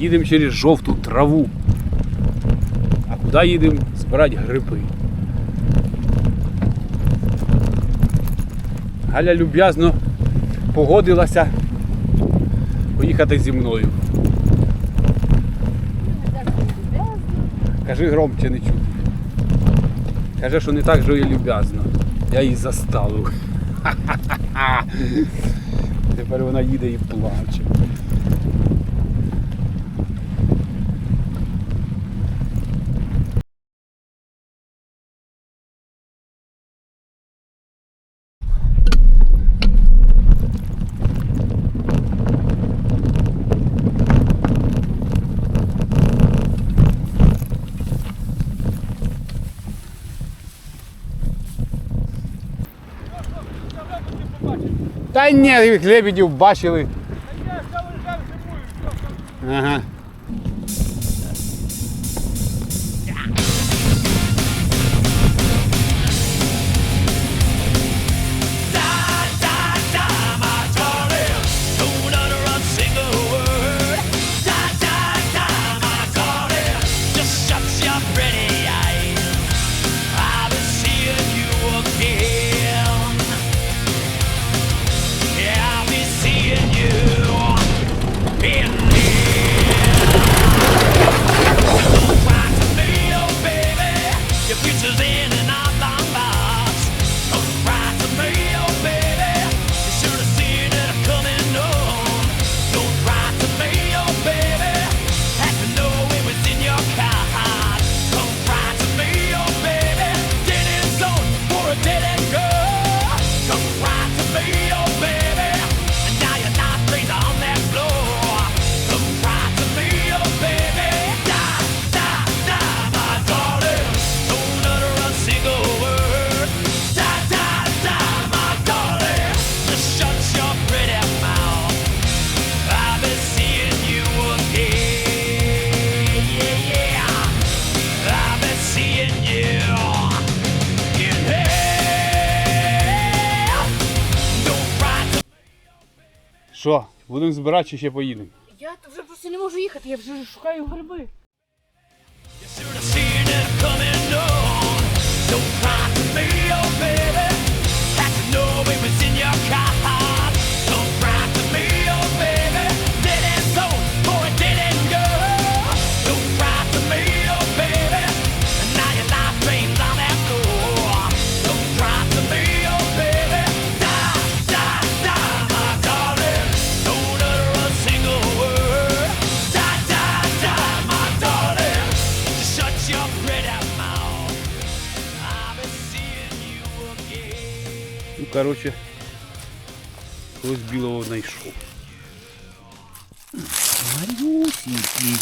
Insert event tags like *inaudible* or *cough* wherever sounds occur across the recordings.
Їдемо через жовту траву. А куди їдемо? Збирати гриби. Галя люб'язно погодилася поїхати зі мною. Кажи громче не чути. Каже, що не так же і люб'язно. Я її заставив. *laughs* Тепер вона їде і плаче. Та ні, лебедів бачили. Ага. Будемо збирати чи ще поїдемо? Я вже просто не можу їхати, я вже шукаю гриби. Когось білого знайшов. Марюсінький.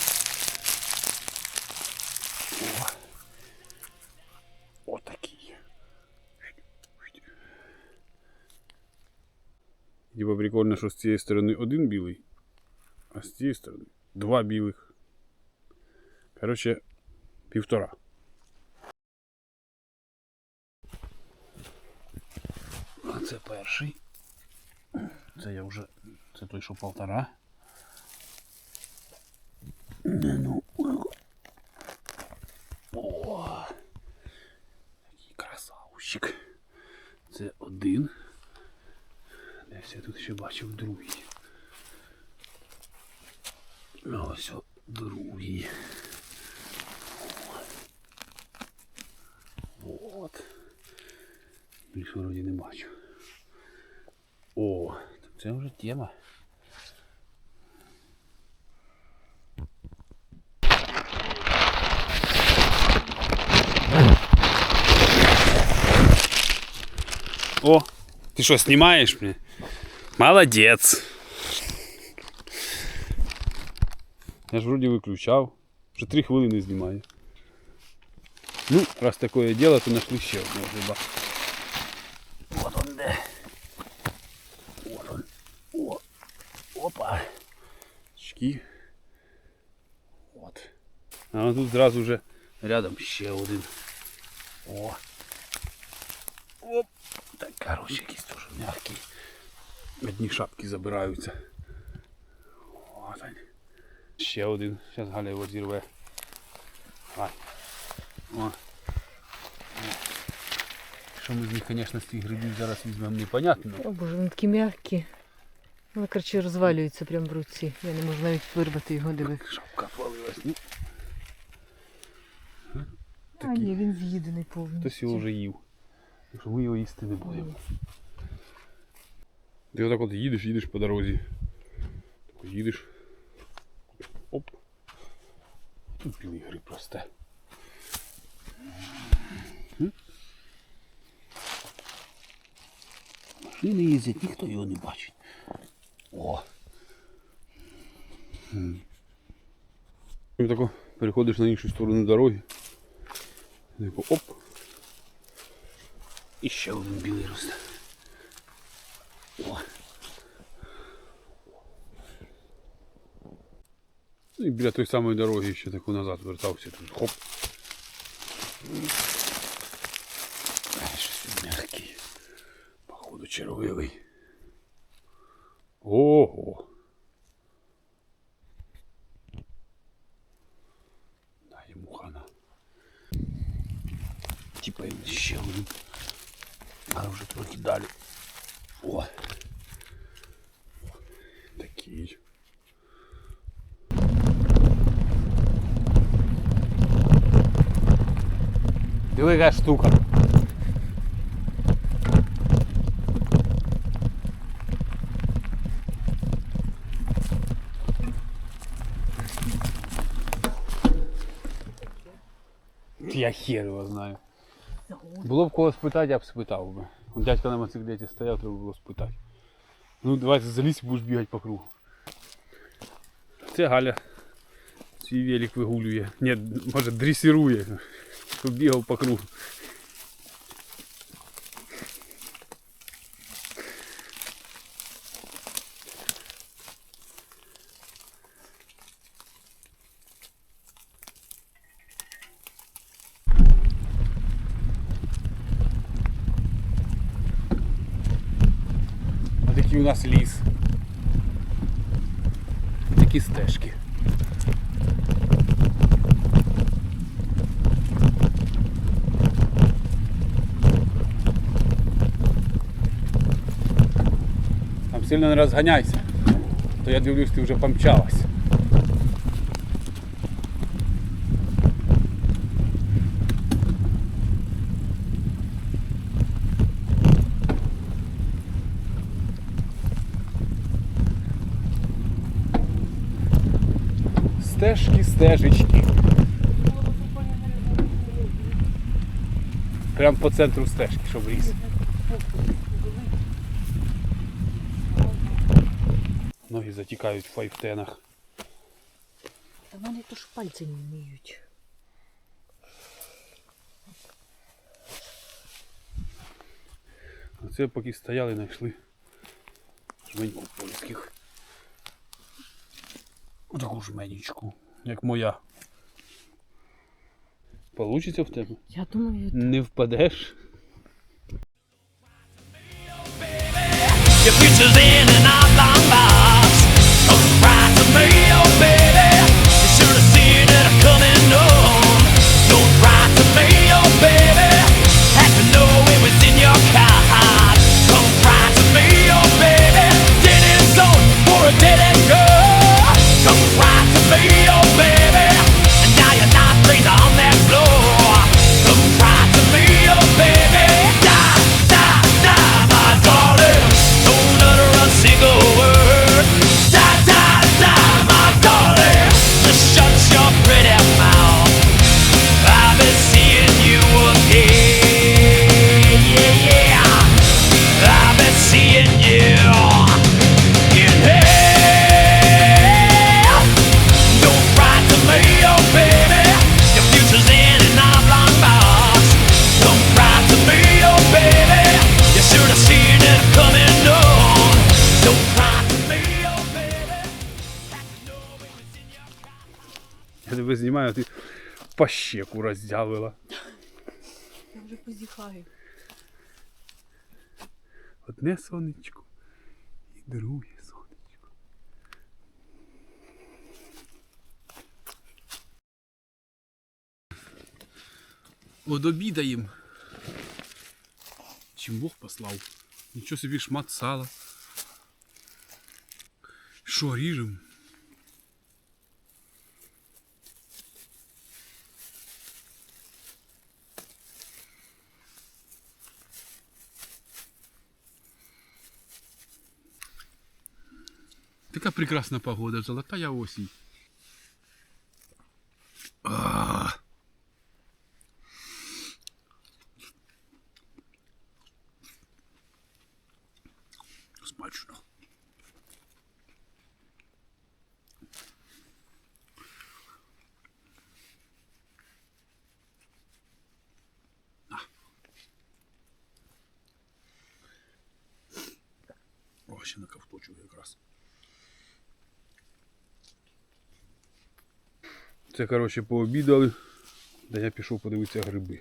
О. Отакий. Типа прикольно, що з цієї сторони один білий, а з цієї сторони два білих. Коротше, півтора. А це перший. Це я вже. Це той, що полтора. Ну. О! Який красавчик. Це один. Десь я тут ще бачив другий. Ось о, другий. От. Більше вроді не бачу. О, це вже тема. О, ти що, знімаєш мене? Молодець. Я ж вроді виключав. Вже три хвилини знімаю. Ну, раз такое дело, то нашли ще одного гриба. Очки. От. А тут зразу вже рядом ще один. О. Оп. Так, короче, якийсь теж м'який. Одні шапки забираються. Вот они. Ще один. Зараз Галя його зірве. Ай. О. О. Що ми з них, звісно, з цих грибів зараз візьмемо, непонятно. О боже, вони такі м'які. Вони, коротше, розвалюються прямо в руці. Я не можу навіть вирвати його, диви. Шапка повалилась. Ну, А ні, він з'їдений повністю. хтось його вже їв. Так що ми його їсти не будемо. Ти отак от їдеш, їдеш по дорозі. Так їдеш. Оп. І білий гриб росте. Машини їздять, ніхто його не бачить. О. Тако переходиш на іншу сторону дороги. Тако оп. І ще один білий росте. О. Ну, І біля тої самої дороги ще таку назад вертався. Тут хоп. Щось м'який. Походу червивий. Один. А вже трохи далі. О. Такий. Диви, яка штука. Я хер його знаю. Було б кого спитати, я б спитав би. Дядька на мотоциклеті стояв, треба було спитати. Ну, давайте залізь і будеш бігати по кругу. Це Галя свій велик вигулює. Ні, може дресирує. Бігав по кругу. Такий у нас ліс. Такі стежки. Там сильно не розганяйся. То я дивлюсь, ти вже помчалась. Стежки, стежечки. Прям по центру стежки, щоб ліс. Ноги затікають в файфтенах. Та вони то ж пальці не вміють. Оце поки стояли, знайшли жменьку польських. Таку жменечку, як моя. Получиться в тебе? Я думаю, Не впадеш. Your future's in знімаю, ти пащеку роздявила. Я вже позіхаю. Одне сонечко і друге сонечко. Одобідаємо. Чим Бог послав. Нічого собі шмат сала. Що ріжемо? Прекрасна погода, золотая осінь. А. Смачно. А. О, ще на ковточок якраз. Це, коротше, пообідали. Да я пішов подивитися гриби.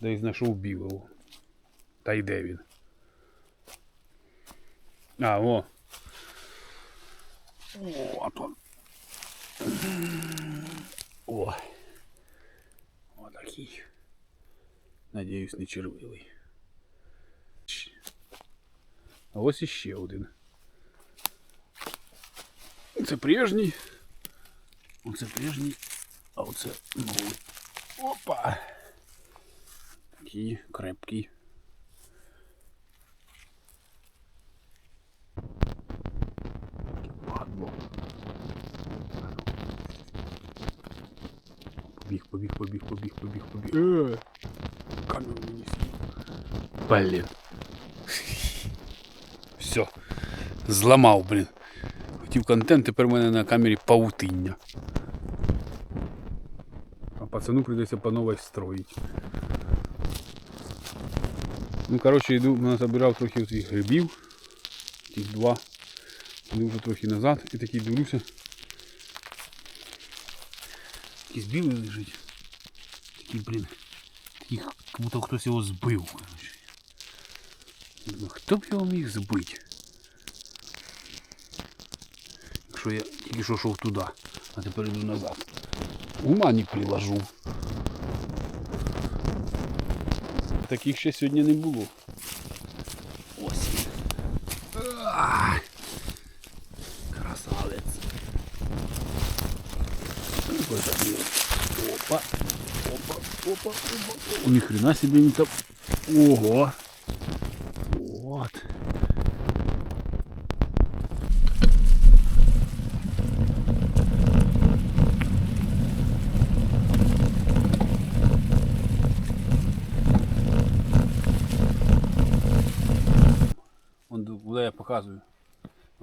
Да і знайшов білого. Та й де він? А, о. О, он. О. Отакий. Надіюсь, не червивий. А ось іще один. Це прежній. Оце прежній, а оце новий. Опа! Такий крепкий. Побіг, побіг, побіг, побіг, побіг, побіг. Е! Камеру мені. Блін. Все. Зламав, блін. Хотів контент, тепер у мене на камері паутиння. А пацану придется по новой строить. Ну, короче, йду, назабирав трохи оцих грибів. Тих два. Іду вже трохи назад і такий дивлюся. Якийсь білий лежить. Такий, блін. Такий, як будто хтось його збив. короче. Думаю, Хто б його міг збити? Якщо я тільки що йшов туди, а тепер йду назад. Ума не приложу. Таких ще сьогодні не було. Ось. Красавець. Ой. Опа. Опа, опа, опа. Ні хрена себе він там. Ого. Вот. Вон куди я показую.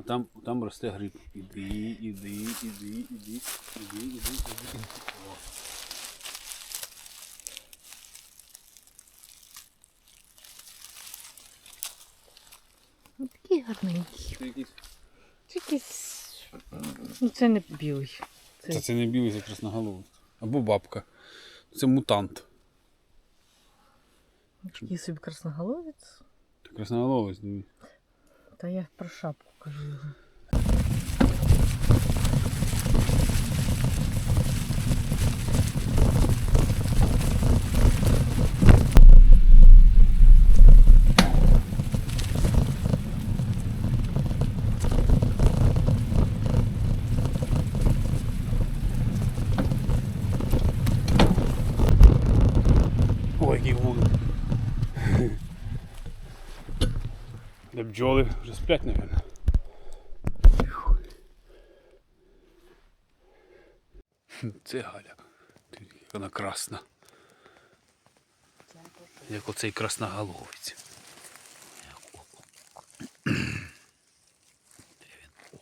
Там, там росте гриб. Іди, іди, іди, іди, іди, іди, іди, іди. О. Ну, такий гарненький. Це якийсь Якийсь... Ну, це не білий. Це, це не білий, це красноголовий. Або бабка. Це мутант. Такий собі красноголовець. Це красноголовець, диви. Та я про шапку кажу його. Бджоли вже сплять, мабуть. Це Галя. Як вона красна. Як оцей красноголовець. Де він? О.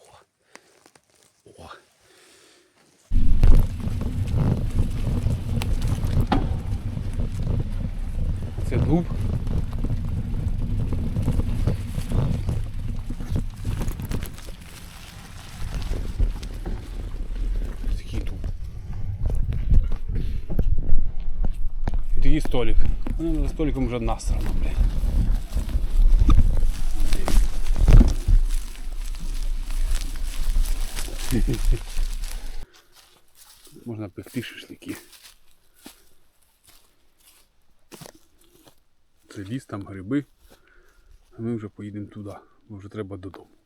О. Це дуб. Такий дуб. І такий столик. Ну, за столиком вже насрано, блядь. Можна пекти шашлики. Це ліс, там гриби. А ми вже поїдемо туди, бо вже треба додому.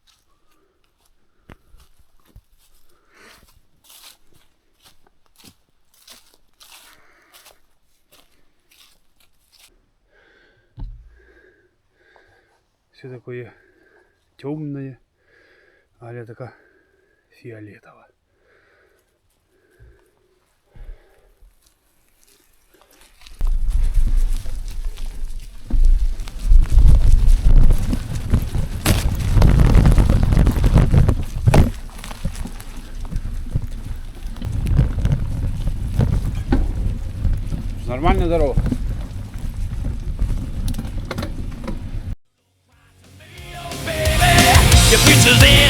Все такое темное, Аля така фіолетова. Нормальная дорога. Your future's in.